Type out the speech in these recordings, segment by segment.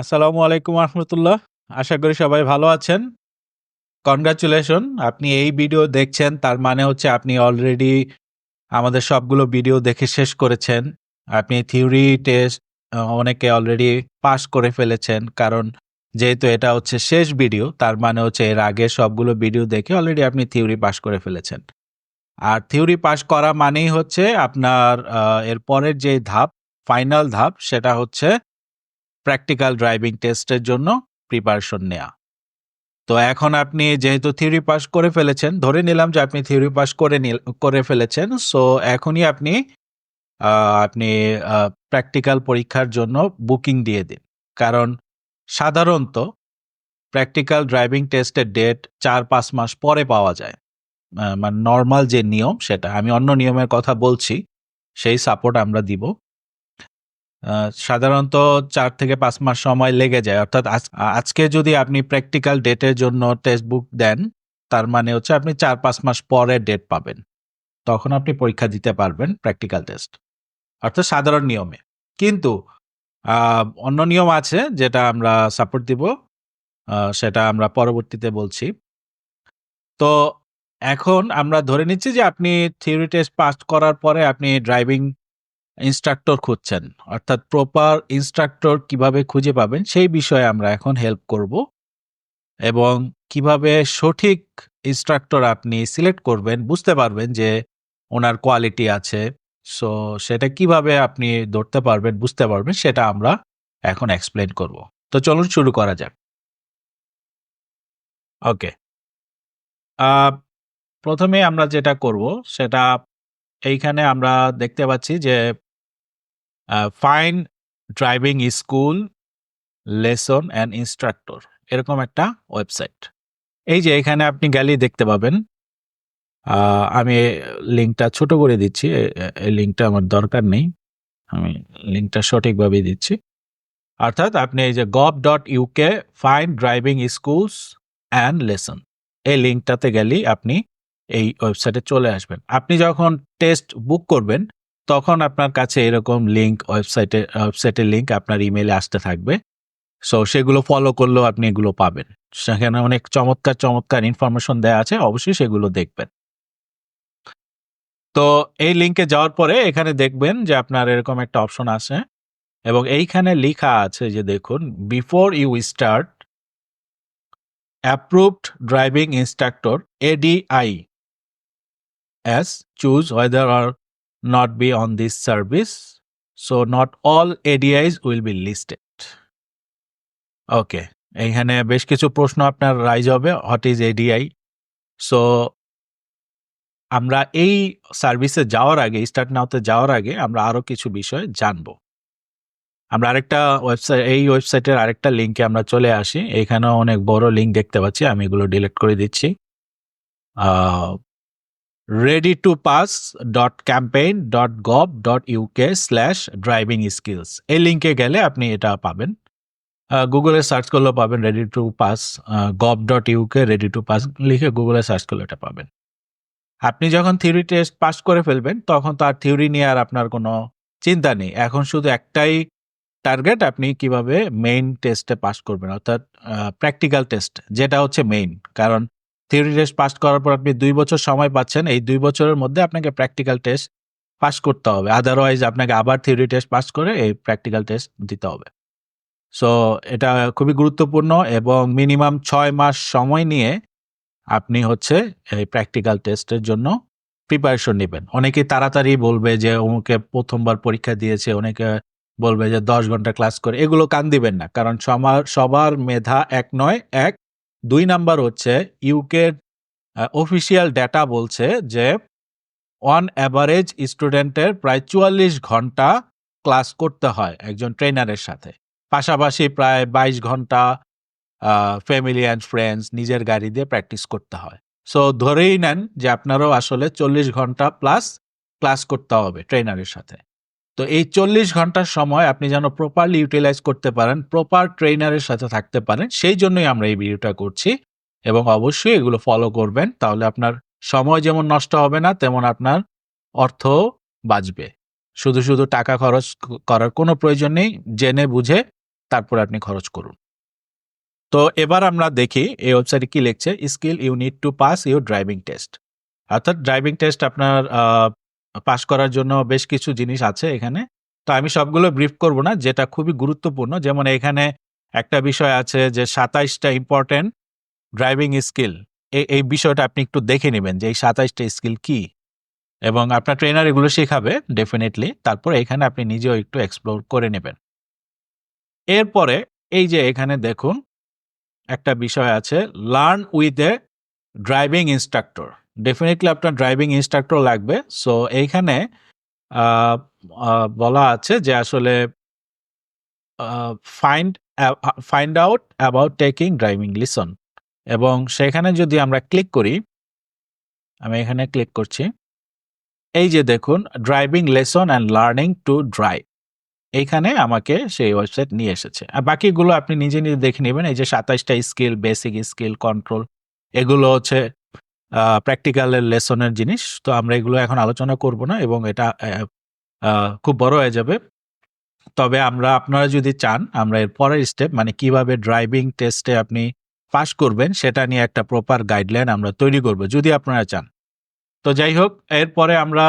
আসসালামু আলাইকুম আহমতুল্লাহ আশা করি সবাই ভালো আছেন। কনগ্রাচুলেশন আপনি এই ভিডিও দেখছেন, তার মানে হচ্ছে আপনি অলরেডি আমাদের সবগুলো ভিডিও দেখে শেষ করেছেন। আপনি থিওরি টেস্ট অনেকে অলরেডি পাস করে ফেলেছেন, কারণ যেহেতু এটা হচ্ছে শেষ ভিডিও, তার মানে হচ্ছে এর আগে সবগুলো ভিডিও দেখে অলরেডি আপনি থিওরি পাস করে ফেলেছেন। আর থিওরি পাস করা মানেই হচ্ছে আপনার এর পরের যে ধাপ ফাইনাল ধাপ, সেটা হচ্ছে প্র্যাকটিক্যাল ড্রাইভিং টেস্টের জন্য প্রিপারেশন নেওয়া তো এখন আপনি যেহেতু থিওরি পাস করে ফেলেছেন, ধরে নিলাম যে আপনি থিওরি পাস করে নিল- করে ফেলেছেন সো এখনই আপনি আপনি প্র্যাকটিক্যাল পরীক্ষার জন্য বুকিং দিয়ে দিন। কারণ সাধারণত প্র্যাকটিক্যাল ড্রাইভিং টেস্টের ডেট চার পাঁচ মাস পরে পাওয়া যায়। মানে নর্মাল যে নিয়ম সেটা, আমি অন্য নিয়মের কথা বলছি, সেই সাপোর্ট আমরা দিব। সাধারণত চার থেকে পাঁচ মাস সময় লেগে যায়। অর্থাৎ আজ- আজকে যদি আপনি প্র্যাকটিক্যাল ডেটের জন্য টেক্সট বুক দেন, তার মানে হচ্ছে আপনি চার পাঁচ মাস পরে ডেট পাবেন। তখন আপনি পরীক্ষা দিতে পারবেন প্র্যাকটিক্যাল টেস্ট অর্থাৎ সাধারণ নিয়মে। কিন্তু অন্য নিয়ম আছে যেটা আমরা সাপোর্ট দিব সেটা আমরা পরবর্তীতে বলছি। তো এখন আমরা ধরে নিচ্ছি যে আপনি থিওরি টেস্ট পাস করার পরে আপনি ড্রাইভিং ইনস্ট্রাক্টর খুঁজছেন। অর্থাৎ প্রপার ইনস্ট্রাক্টর কীভাবে খুঁজে পাবেন সেই বিষয়ে আমরা এখন হেল্প করব। এবং কীভাবে সঠিক ইনস্ট্রাক্টর আপনি সিলেক্ট করবেন বুঝতে পারবেন যে ওনার কোয়ালিটি আছে। সো সেটা কীভাবে আপনি ধরতে পারবেন বুঝতে পারবেন, সেটা আমরা এখন এক্সপ্লেন করব। তো চলুন শুরু করা যাক। ওকে প্রথমে আমরা যেটা করব, সেটা এইখানে আমরা দেখতে পাচ্ছি যে fine driving school lesson and instructor এরকম একটা ওয়েবসাইট এই যে এখানে আপনি গেলেই দেখতে পাবেন। আমি লিঙ্কটা ছোট করে দিচ্ছি। এই লিঙ্কটা আমার দরকার নেই। আমি লিঙ্কটা সঠিকভাবেই দিচ্ছি। অর্থাৎ আপনি এই যে gov dot UK fine driving schools and lesson এই লিঙ্কটাতে গেলেই আপনি এই ওয়েবসাইটে চলে আসবেন। আপনি যখন টেস্ট বুক করবেন তখন আপনার কাছে এরকম লিঙ্ক ওয়েবসাইটে ওয়েবসাইটের লিঙ্ক আপনার ইমেলে আসতে থাকবে। সো সেগুলো ফলো করলেও আপনি এগুলো পাবেন। সেখানে অনেক চমৎকার চমৎকার ইনফরমেশন দেওয়া আছে, অবশ্যই সেগুলো দেখবেন। তো, এই লিঙ্কে যাওয়ার পরে এখানে দেখবেন যে আপনার এরকম একটা অপশন আছে এবং এইখানে লেখা আছে যে দেখুন before you start approved driving instructor ADI as choose whether or not be on this service. So not all ADIs will be listed. Okay এইখানে বেশ কিছু প্রশ্ন আপনার রাইজ হবে হোয়াট ইজ এডিআই সো আমরা এই সার্ভিসে যাওয়ার আগে স্টার্ট নাওতে যাওয়ার আগে আমরা আরও কিছু বিষয় জানব আমরা আরেকটা ওয়েবসাইট এই ওয়েবসাইটের আরেকটা লিঙ্কে আমরা চলে আসি এখানেও অনেক বড় লিঙ্ক দেখতে পাচ্ছি, আমি এগুলো ডিলিট করে দিচ্ছি ready to pass dot campaign dot gov dot UK slash driving skills এই লিঙ্কে গেলে আপনি এটা পাবেন। গুগলে সার্চ করলেও পাবেন ready to pass gov dot UK ready to pass লিখে গুগলে সার্চ করলে এটা পাবেন। আপনি যখন থিওরি টেস্ট পাস করে ফেলবেন, তখন তার থিওরি নিয়ে আর আপনার কোনো চিন্তা নেই। এখন শুধু একটাই টার্গেট আপনি কীভাবে মেইন টেস্টে পাস করবেন, অর্থাৎ প্র্যাকটিক্যাল টেস্ট যেটা হচ্ছে মেইন কারণ থিওরি টেস্ট পাস করার পর আপনি দুই বছর সময় পাচ্ছেন, এই দুই বছরের মধ্যে আপনাকে প্র্যাকটিক্যাল টেস্ট পাস করতে হবে। আদারওয়াইজ আপনাকে আবার থিওরি টেস্ট পাস করে এই প্র্যাকটিক্যাল টেস্ট দিতে হবে। সো এটা খুবই গুরুত্বপূর্ণ এবং মিনিমাম ছয় মাস সময় নিয়ে আপনি হচ্ছে এই প্র্যাকটিক্যাল টেস্টের জন্য প্রিপারেশন নেবেন। অনেকে তাড়াতাড়ি বলবে যে, অমুকে প্রথমবার পরীক্ষা দিয়েছে। অনেকে বলবে যে, দশ ঘণ্টা ক্লাস করে। এগুলো কান দিবেন না। কারণ সবার সবার মেধা এক নয়, এক দুই নাম্বার হচ্ছে ইউকের অফিসিয়াল ডেটা বলছে যে অন অ্যাভারেজ স্টুডেন্টের প্রায় চুয়াল্লিশ ঘণ্টা ক্লাস করতে হয় একজন ট্রেনারের সাথে। পাশাপাশি প্রায় বাইশ ঘণ্টা ফ্যামিলি অ্যান্ড ফ্রেন্ডস নিজের গাড়ি দিয়ে প্র্যাকটিস করতে হয়। সো ধরেই নেন যে আপনারও আসলে চল্লিশ ঘণ্টা প্লাস ক্লাস করতে হবে ট্রেনারের সাথে। তো এই চল্লিশ ঘণ্টার সময় আপনি যেন প্রপারলি ইউটিলাইজ করতে পারেন প্রপার ট্রেনারের সাথে থাকতে পারেন, সেই জন্যই আমরা এই ভিডিওটা করছি। এবং অবশ্যই এগুলো ফলো করবেন, তাহলে আপনার সময় যেমন নষ্ট হবে না, তেমন আপনার অর্থ বাঁচবে। শুধু শুধু টাকা খরচ করার কোনো প্রয়োজন নেই, জেনে বুঝে তারপরে আপনি খরচ করুন। তো এবার আমরা দেখি এই ওয়েবসাইটে কি লিখছে skill you need to pass your driving test অর্থাৎ ড্রাইভিং টেস্ট আপনার পাস করার জন্য বেশ কিছু জিনিস আছে এখানে। তো আমি সবগুলো ব্রিফ করব না, যেটা খুবই গুরুত্বপূর্ণ। যেমন এখানে একটা বিষয় আছে যে সাতাইশটা ইম্পর্টেন্ট ড্রাইভিং স্কিল এই এই বিষয়টা আপনি একটু দেখে নেবেন যে এই সাতাইশটা স্কিল কি। এবং আপনার ট্রেনার এগুলো শেখাবে ডেফিনেটলি তারপর এখানে আপনি নিজেও একটু এক্সপ্লোর করে নেবেন। এরপরে এই যে এখানে দেখুন, একটা বিষয় আছে learn with a driving instructor definitely আপনার ড্রাইভিং ইনস্ট্রাক্টর লাগবে। সো এইখানে বলা আছে যে আসলে find find out about taking driving lesson এবং সেখানে যদি আমরা ক্লিক করি, আমি এখানে ক্লিক করছি, এই যে দেখুন driving lesson and learning to drive এইখানে আমাকে সেই ওয়েবসাইট নিয়ে এসেছে। আর বাকিগুলো আপনি নিজে নিজে দেখে নেবেন, এই যে সাতাইশটা স্কিল বেসিক স্কিল কন্ট্রোল এগুলো হচ্ছে প্র্যাকটিক্যালের লেসনের জিনিস। তো আমরা এগুলো এখন আলোচনা করব না এবং এটা খুব বড় হয়ে যাবে। তবে আমরা, আপনারা যদি চান, আমরা এর পরের স্টেপ মানে কীভাবে ড্রাইভিং টেস্টে আপনি পাস করবেন, সেটা নিয়ে একটা প্রপার গাইডলাইন আমরা তৈরি করব, যদি আপনারা চান। তো যাই হোক এরপরে আমরা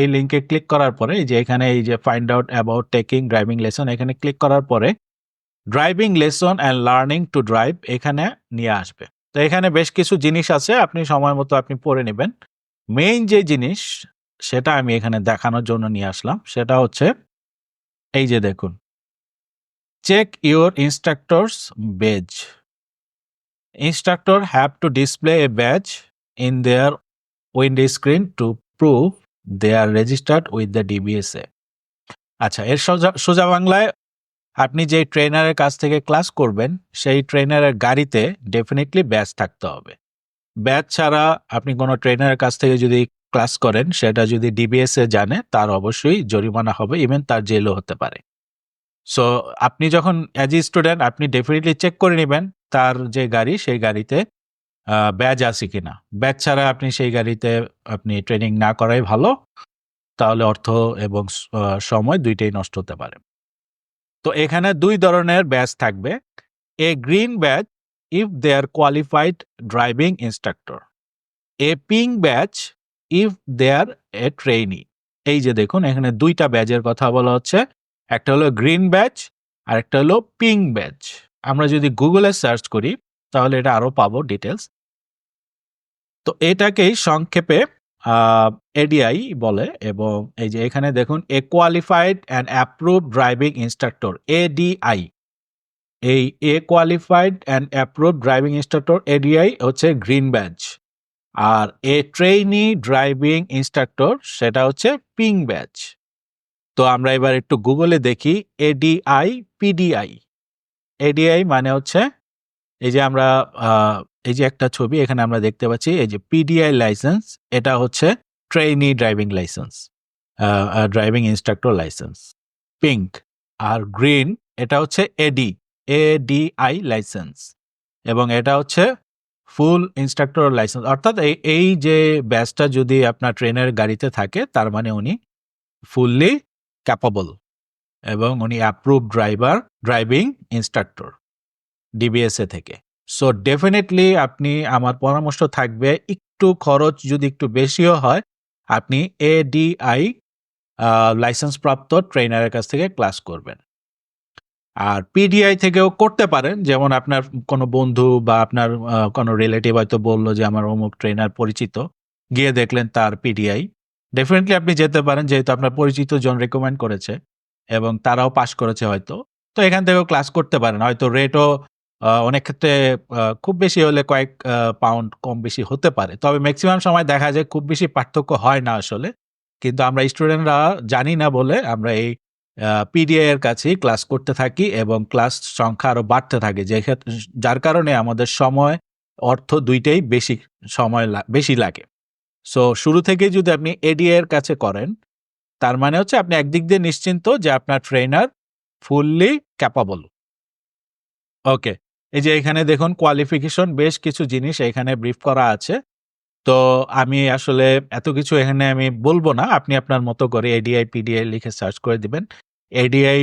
এই লিঙ্কে ক্লিক করার পরে যে এখানে এই যে find out about taking driving lesson এখানে ক্লিক করার পরে driving lesson and learning to drive এখানে নিয়ে আসবে। তো এখানে বেশ কিছু জিনিস আছে, আপনি সময় মতো আপনি পড়ে নেবেন। মেইন যে জিনিস, সেটা আমি এখানে দেখানোর জন্য নিয়ে আসলাম, সেটা হচ্ছে, এই যে দেখুন। Check your instructors badge instructor have to display a badge in their window screen to prove they are registered with the DVSA আচ্ছা এর সোজা সোজা বাংলায় আপনি যে ট্রেনারের কাছ থেকে ক্লাস করবেন, সেই ট্রেনারের গাড়িতে ডেফিনেটলি ব্যাচ থাকতে হবে। ব্যাচ ছাড়া আপনি কোনো ট্রেনারের কাছ থেকে যদি ক্লাস করেন, সেটা যদি ডিবিএসএ জানে, তার অবশ্যই জরিমানা হবে ইভেন তার জেলও হতে পারে। সো আপনি যখন অ্যাজ এ স্টুডেন্ট আপনি ডেফিনেটলি চেক করে নেবেন, তার যে গাড়ি, সেই গাড়িতে ব্যাজ আছে কিনা। ব্যাচ ছাড়া আপনি সেই গাড়িতে আপনি ট্রেনিং না করাই ভালো, তাহলে অর্থ এবং সময় দুইটাই নষ্ট হতে পারে। তো এখানে দুই ধরনের ব্যাচ থাকবে। A green badge if they are qualified driving instructor a pink badge if they are a trainee এই যে দেখুন, এখানে দুইটা ব্যাচের কথা বলা হচ্ছে। একটা হলো গ্রিন ব্যাচ আর একটা হলো পিঙ্ক ব্যাচ। আমরা যদি গুগলে সার্চ করি, তাহলে এটা আরও পাবো ডিটেলস তো এটাকেই সংক্ষেপে এডিআই বলে এবং এই যে এখানে দেখুন a qualified and approve driving instructor ADI এই a qualified and approve driving instructor ADI হচ্ছে গ্রিন ব্যাচ আর এ ট্রেইনি ড্রাইভিং ইনস্ট্রাক্টর সেটা হচ্ছে পিঙ্ক ব্যাচ তো আমরা এবার একটু গুগলে দেখি এডিআই পিডিআই এডিআই মানে হচ্ছে, এই যে আমরা এই যে একটা ছবি, এখানে আমরা দেখতে পাচ্ছি, এই যে পিডিআই লাইসেন্স এটা হচ্ছে trainee driving licence driving instructor licence pink আর গ্রিন এটা হচ্ছে এডি এডিআই লাইসেন্স এবং এটা হচ্ছে ফুল ইনস্ট্রাক্টর লাইসেন্স অর্থাৎ এই এই যে ব্যাচটা যদি আপনার ট্রেনের গাড়িতে থাকে, তার মানে উনি ফুললি ক্যাপাবল এবং উনি approve driver driving instructor DVSA থেকে। সো ডেফিনেটলি আপনি আমার পরামর্শ থাকবে একটু খরচ যদি একটু বেশিও হয়, আপনি এডিআই লাইসেন্স প্রাপ্ত ট্রেনারের কাছ থেকে ক্লাস করবেন। আর পিডিআই থেকেও করতে পারেন, যেমন আপনার কোনো বন্ধু বা আপনার কোনো রিলেটিভ হয়তো বলল যে, আমার অমুক ট্রেনার পরিচিত। গিয়ে দেখলেন তার পিডিআই ডেফিনেটলি আপনি যেতে পারেন, যেহেতু আপনার পরিচিত জন রেকমেন্ড করেছে এবং তারাও পাশ করেছে হয়তো। তো এখান থেকেও ক্লাস করতে পারেন। হয়তো রেটও অনেক ক্ষেত্রে খুব বেশি হলে কয়েক পাউন্ড কম বেশি হতে পারে। তবে ম্যাক্সিমাম সময় দেখা যায় খুব বেশি পার্থক্য হয় না আসলে। কিন্তু আমরা স্টুডেন্টরা জানি না বলে আমরা এই পিডিআই এর কাছেই ক্লাস করতে থাকি এবং ক্লাস সংখ্যা আরও বাড়তে থাকে। যে যার কারণে আমাদের সময়, অর্থ দুইটাই বেশি সময় বেশি লাগে। সো শুরু থেকে যদি আপনি এডিআই এর কাছে করেন, তার মানে হচ্ছে আপনি একদিক দিয়ে নিশ্চিন্ত যে আপনার ট্রেনার ফুললি ক্যাপাবল ওকে এই যে এখানে দেখুন কোয়ালিফিকেশন বেশ কিছু জিনিস এখানে ব্রিফ করা আছে তো আমি আসলে এত কিছু এখানে আমি বলব না আপনি আপনার মতো করে এডিআই পিডিআই লিখে সার্চ করে দিবেন এডিআই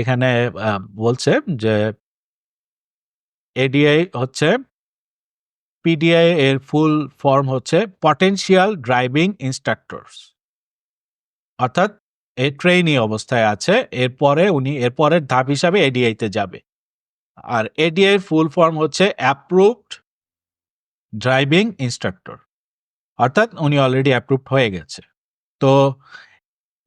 এখানে বলছে যে এডিআই হচ্ছে পিডিআই এর ফুল ফর্ম হচ্ছে পটেনশিয়াল ড্রাইভিং ইন্সট্রাক্টরস। অর্থাৎ এ ট্রেইনি অবস্থায় আছে। এরপরে উনি, এরপরের ধাপ হিসাবে এডিআই তে যাবে। আর এডিআই ফুল ফর্ম হচ্ছে অ্যাপ্রুভড ড্রাইভিং ইনস্ট্রাক্টর অর্থাৎ উনি অলরেডি অ্যাপ্রুভড হয়ে গেছে। তো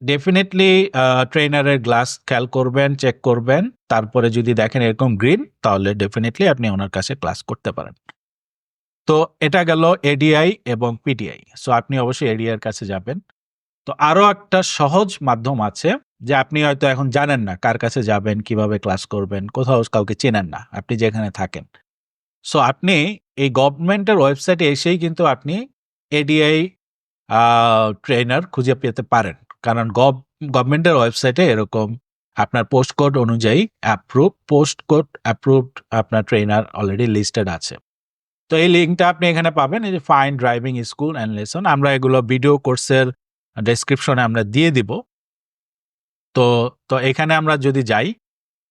ডেফিনেটলি আ ট্রেইনারের গ্লাস খেয়াল করবেন, চেক করবেন। তারপরে যদি দেখেন এরকম গ্রিন তাহলে ডেফিনেটলি আপনি ওনার কাছে ক্লাস করতে পারেন। তো এটা গেল এডিআই এবং পিডিআই। সো আপনি অবশ্যই এডিআই এর কাছে যাবেন। তো আরও একটা সহজ মাধ্যম আছে যে আপনি হয়তো এখন জানেন না কার কাছে যাবেন, কীভাবে ক্লাস করবেন, কোথাও কাউকে চেনেন না। আপনি যেখানে থাকেন। সো আপনি এই গভর্নমেন্টের ওয়েবসাইটে এসেই কিন্তু আপনি এডিআই আ ট্রেইনার খুঁজে পেতে পারেন। কারণ গভ গভর্নমেন্টের ওয়েবসাইটে এরকম আপনার পোস্ট কোড অনুযায়ী অ্যাপ্রুভ পোস্ট কোড অ্যাপ্রুভড আপনার ট্রেনার অলরেডি লিস্টেড আছে। তো এই লিঙ্কটা আপনি এখানে পাবেন এই যে fine driving school and lesson আমরা এগুলো ভিডিও কোর্সের ডেসক্রিপশনে আমরা দিয়ে দিব। তো তো এখানে আমরা যদি যাই,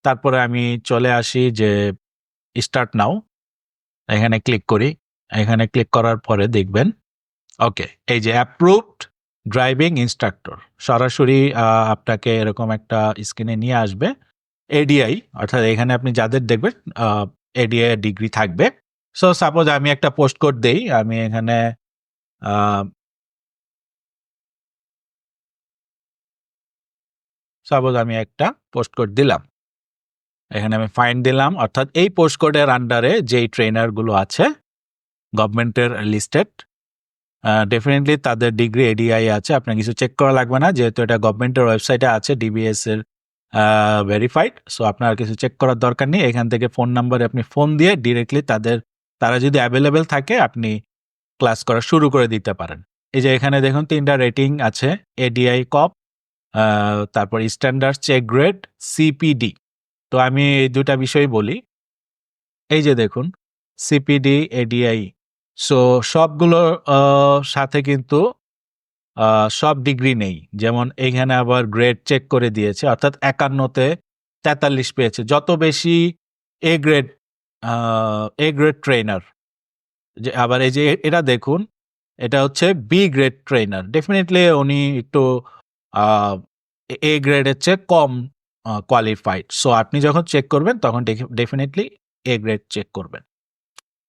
তারপরে আমি চলে আসি যে স্টার্ট নাও। এখানে ক্লিক করি। এখানে ক্লিক করার পরে দেখবেন ওকে এই যে অ্যাপ্রুভড ড্রাইভিং ইনস্ট্রাক্টর সরাসরি আপনাকে এরকম একটা স্ক্রিনে নিয়ে আসবে। এডিআই অর্থাৎ এখানে আপনি যাদের দেখবেন এডিআই ডিগ্রি থাকবে। সো সাপোজ আমি একটা পোস্ট কোড দেই। আমি এখানে সাপোজ আমি একটা পোস্ট কোড দিলাম। এখানে আমি ফাইন দিলাম, অর্থাৎ এই পোস্ট কোডের আন্ডারে যেই ট্রেইনারগুলো আছে গভর্নমেন্টের লিস্টেড ডেফিনিটলি তাদের ডিগ্রি এডিআই আছে। আপনার কিছু চেক করা লাগবে না। যেহেতু এটা গভর্নমেন্টের ওয়েবসাইটে আছে ডিবিএস এর ভেরিফাইড। সো আপনার কিছু চেক করার দরকার নেই। এখান থেকে ফোন নাম্বারে আপনি ফোন দিয়ে ডিরেক্টলি তাদের, তারা যদি অ্যাভেলেবেল থাকে, আপনি ক্লাস করা শুরু করে দিতে পারেন। এই যে এখানে দেখুন ৩ টা রেটিং আছে। এডিআই কপ তারপর স্ট্যান্ডার্ড চেক গ্রেড, সিপিডি। তো আমি এই ২ টা বিষয় বলি। এই যে দেখুন সিপিডি, এডিআই। সো সবগুলোর সাথে কিন্তু সব ডিগ্রি নেই। যেমন এখানে আবার গ্রেড চেক করে দিয়েছে। অর্থাৎ একান্নতে তেতাল্লিশ পেয়েছে। যত বেশি A grade A grade trainer যে আবার এই যে এটা দেখুন এটা হচ্ছে বি গ্রেড ট্রেইনার। ডেফিনেটলি উনি একটু এ গ্রেডের চেয়ে কম কোয়ালিফাইড। সো আপনি যখন চেক করবেন, তখন ডেফিনেটলি এ গ্রেড চেক করবেন।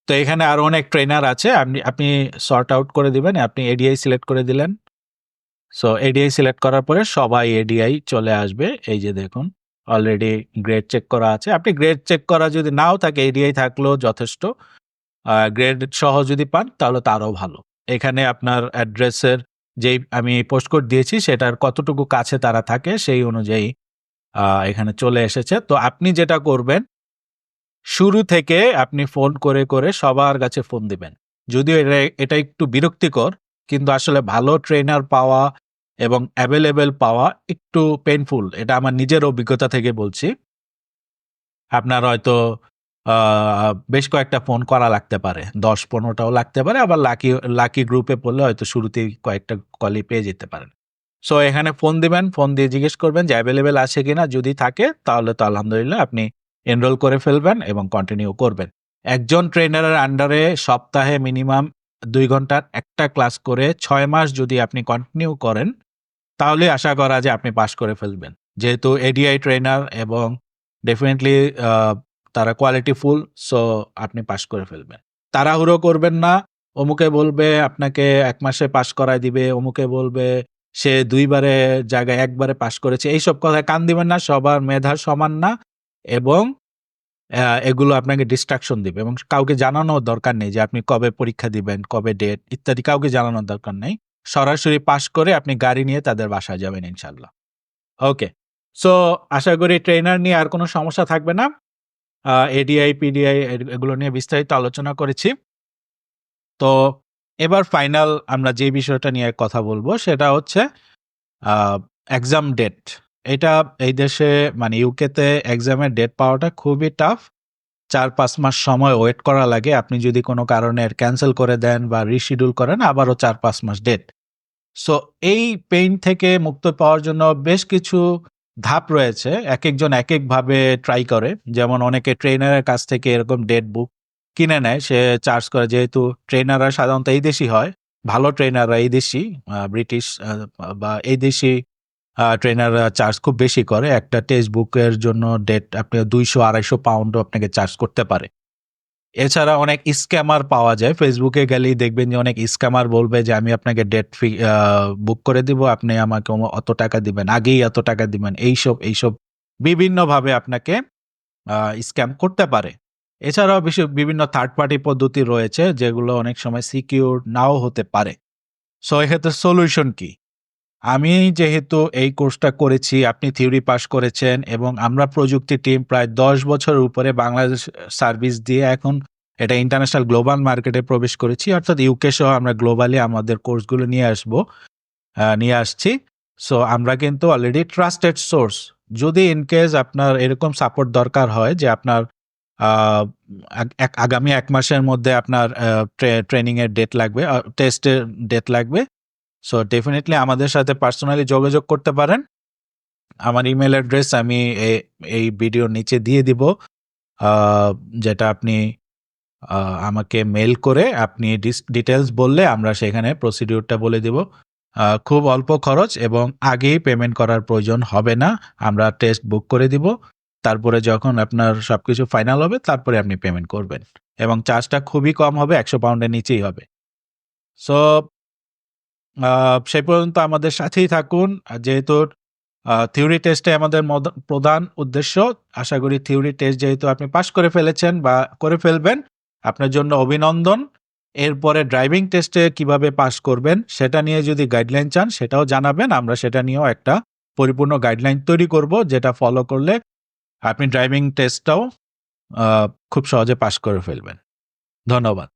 তো এখানে আরও অনেক ট্রেইনার আছে। আপনি আপনি শর্ট আউট করে দিবেন। আপনি এডিআই সিলেক্ট করে দিলেন। সো এডিআই সিলেক্ট করার পরে সবাই এডিআই চলে আসবে। এই যে দেখুন অলরেডি গ্রেড চেক করা আছে। আপনি গ্রেড চেক করা যদি নাও থাকে এডিআই থাকলেও যথেষ্ট। গ্রেড সহ যদি পান, তাহলে তারও ভালো। এখানে আপনার অ্যাড্রেসের যেই আমি পোস্ট কোড দিয়েছি সেটার কতটুকু কাছে তারা থাকে সেই অনুযায়ী এখানে চলে এসেছে। তো আপনি যেটা করবেন শুরু থেকে আপনি ফোন করে, করে সবার কাছে ফোন দিবেন। যদিও এটা এটা একটু বিরক্তিকর কিন্তু আসলে ভালো ট্রেইনার পাওয়া এবং অ্যাভেলেবেল পাওয়া একটু পেনফুল এটা আমার নিজের অভিজ্ঞতা থেকে বলছি। আপনার হয়তো বেশ কয়েকটা ফোন করা লাগতে পারে। দশ পনেরোটাও লাগতে পারে। আবার লাকি লাকি গ্রুপে পড়লে হয়তো শুরুতেই কয়েকটা কলই পেয়ে যেতে পারেন। সো এখানে ফোন দিবেন। ফোন দিয়ে জিজ্ঞেস করবেন যে অ্যাভেলেবেল আছে কিনা। যদি থাকে, তাহলে তো আলহামদুলিল্লাহ আপনি এনরোল করে ফেলবেন এবং কন্টিনিউ করবেন। একজন ট্রেনারের আন্ডারে সপ্তাহে মিনিমাম দুই ঘণ্টার একটা ক্লাস করে ছয় মাস যদি আপনি কন্টিনিউ করেন, তাহলে আশা করা যে আপনি পাস করে ফেলবেন। যেহেতু এডিআই ট্রেইনার এবং ডেফিনিটলি তারা কোয়ালিটিফুল সো আপনি পাস করে ফেলবেন। তাড়াহুড়ো করবেন না। অমুকে বলবে আপনাকে এক মাসে পাস করায় দিবে, অমুকে বলবে সে দুইবারে জায়গায় ১ বারে পাস করেছে। এইসব কথায় কান দিবেন না। সবার মেধা সমান না এবং এগুলো আপনাকে ডিস্ট্রাকশন দিবে এবং কাউকে জানানোর দরকার নেই যে আপনি কবে পরীক্ষা দিবেন, কবে ডেট ইত্যাদি কাউকে জানানোর দরকার নেই। সরাসরি পাস করে আপনি গাড়ি নিয়ে তাদের বাসায় যাবেন ইনশাল্লাহ ওকে। সো আশা করি ট্রেনার নিয়ে আর কোনো সমস্যা থাকবে না। এডিআই, পিডিআই এগুলো নিয়ে বিস্তারিত আলোচনা করেছি। তো এবার ফাইনাল আমরা যে বিষয়টা নিয়ে কথা বলব সেটা হচ্ছে এক্সাম ডেট। এটা এই দেশে মানে ইউকেতে এক্সামের ডেট পাওয়াটা খুবই টাফ। ৪-৫ মাস সময় ওয়েট করা লাগে। আপনি যদি কোনো কারণে ক্যান্সেল করে দেন বা রিশিডিউল করেন আবারও ৪-৫ মাস ডেট। সো এই পেইন থেকে মুক্ত পাওয়ার জন্য বেশ কিছু ধাপ রয়েছে। এক একজন এক একভাবে ট্রাই করে। যেমন অনেকে ট্রেনারের কাছ থেকে এরকম ডেট বুক কিনে নেয়। সে চার্জ করে যেহেতু ট্রেনাররা সাধারণত এই দেশি হয়। ভালো ট্রেনাররা এই দেশি ব্রিটিশ বা এই দেশি ট্রেনাররা চার্জ খুব বেশি করে। একটা টেক্সট বুকের জন্য ডেট আপনি দুইশো, আড়াইশো পাউন্ডও আপনাকে চার্জ করতে পারে। এছাড়া অনেক স্ক্যামার পাওয়া যায়। ফেসবুকে গেলেই দেখবেন যে অনেক স্ক্যামার বলবে যে আমি আপনাকে ডেট ফি বুক করে দিব। আপনি আমাকে অত টাকা দিবেন। আগেই এত টাকা দিবেন। এইসব, এইসব বিভিন্নভাবে আপনাকে স্ক্যাম করতে পারে। এছাড়াও বিভিন্ন থার্ড পার্টি পদ্ধতি রয়েছে যেগুলো অনেক সময় সিকিউর নাও হতে পারে। সো এক্ষেত্রে সলিউশন কি? আমি যেহেতু এই কোর্সটা করেছি, আপনি থিওরি পাস করেছেন এবং আমরা প্রযুক্তি টিম প্রায় ১০ বছরের উপরে বাংলাদেশ সার্ভিস দিয়ে এখন এটা ইন্টারন্যাশনাল গ্লোবাল মার্কেটে প্রবেশ করেছি। অর্থাৎ ইউকে সহ আমরা গ্লোবালি আমাদের কোর্সগুলো নিয়ে আসব। নিয়ে আসছি। সো আমরা কিন্তু অলরেডি ট্রাস্টেড সোর্স। যদি ইন কেস আপনার এরকম সাপোর্ট দরকার হয় যে আপনার এক আগামী ১ মাসের মধ্যে আপনার আ ট্রে ট্রেনিং এর ডেট লাগবে, টেস্টের ডেট লাগবে। সো ডেফিনিটলি আমাদের সাথে পার্সোনালি যোগাযোগ করতে পারেন। আমার ইমেল অ্যাড্রেস আমি এই ভিডিওর নিচে দিয়ে দিব। যেটা আপনি আমাকে মেইল করে আপনি ডিস ডিটেইলস বললে আমরা সেখানে প্রসিডিউরটা বলে দিব। খুব অল্প খরচ এবং আগেই পেমেন্ট করার প্রয়োজন হবে না। আমরা টেস্ট বুক করে দিব। তারপরে যখন আপনার সব কিছু ফাইনাল হবে, তারপরে আপনি পেমেন্ট করবেন। এবং চার্জটা খুবই কম হবে। ১০০ পাউন্ডের নিচেই হবে। সো সেই পর্যন্ত আমাদের সাথেই থাকুন। যেহেতু থিওরি টেস্টে আমাদের মদ প্রধান উদ্দেশ্য আশা করি থিওরি টেস্ট যেহেতু আপনি পাশ করে ফেলেছেন বা করে ফেলবেন, আপনার জন্য অভিনন্দন। এরপরে ড্রাইভিং টেস্টে কীভাবে পাস করবেন সেটা নিয়ে যদি গাইডলাইন চান সেটাও জানাবেন। আমরা সেটা নিয়েও একটা পরিপূর্ণ গাইডলাইন তৈরি করব যেটা ফলো করলে আপনি ড্রাইভিং টেস্টটাও খুব সহজে পাস করে ফেলবেন। ধন্যবাদ।